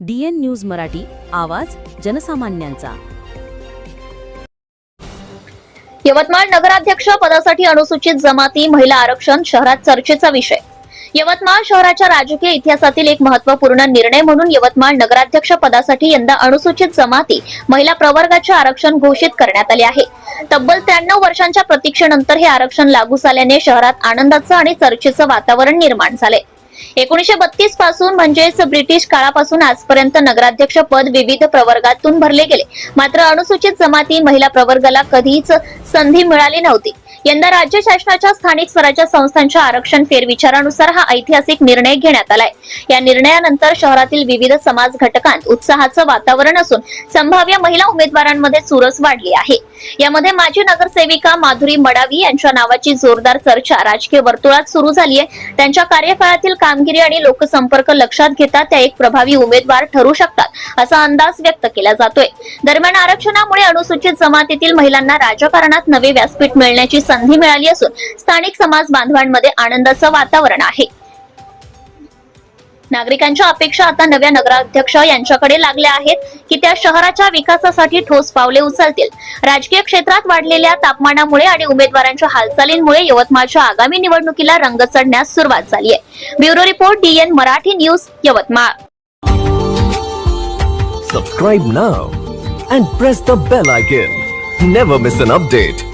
DN news Marathi आवाज जनसामान्यांचा. यवतमाळ नगराध्यक्ष पदासाठी अनुसूचित जमाती महिला आरक्षण शहरात चर्चेचा विषय. यवतमाळ शहराच्या राजकीय इतिहासातील एक महत्त्वपूर्ण निर्णय म्हणून यवतमाळ नगराध्यक्ष पदासाठी यंदा अनुसूचित जमाती महिला प्रवर्गाचे आरक्षण घोषित करण्यात आले आहे. तब्बल त्र्याण्णव वर्षांच्या प्रतीक्षेनंतर हे आरक्षण लागू झाल्याने शहरात आनंदाचं आणि चर्चेचं वातावरण निर्माण झाले एकोणीशे बत्तीसपासून म्हणजेच ब्रिटिश काळापासून आजपर्यंत नगराध्यक्ष पद विविध प्रवर्गातून भरले गेले. मात्र अनुसूचित जमाती महिला प्रवर्गाला कधीच संधी मिळाली नव्हती. यंदा राज्य शासनाच्या स्थानिक स्वराज्य संस्थांच्या आरक्षण फेरविचारानुसार हा ऐतिहासिक निर्णय घेण्यात आलाय. या निर्णयानंतर शहरातील विविध समाज घटकांत उत्साहाचं वातावरण असून संभाव्य महिला उमेदवारांमध्ये चुरस वाढली आहे. यामध्ये माजी नगरसेविका माधुरी मडावी यांच्या नावाची जोरदार चर्चा राजकीय वर्तुळात सुरू झाली आहे. त्यांच्या कार्यकाळातील कामगिरी आणि लोकसंपर्क लक्षात घेता त्या एक प्रभावी उमेदवार ठरू शकतात असा अंदाज व्यक्त केला जातोय. दरम्यान आरक्षणामुळे अनुसूचित जमातीतील महिलांना राजकारणात नवे व्यासपीठ मिळण्याची संधी मिळाली असून स्थानिक समाज बांधवांमध्ये आनंदाचं वातावरण आहे. नागरिकांच्या अपेक्षा आता नव्या नगराध्यक्ष यांच्याकडे लागल्या आहेत की त्या शहराच्या विकासासाठी ठोस पावले उचलतील. राजकीय क्षेत्रात वाढलेल्या तापमानामुळे आणि उमेदवारांच्या हालचालींमुळे यवतमाळच्या आगामी निवडणुकीला रंग चढण्यास सुरुवात झाली आहे. Bureau report DN Marathi news Yavatmal. Subscribe now and press the bell icon never miss an update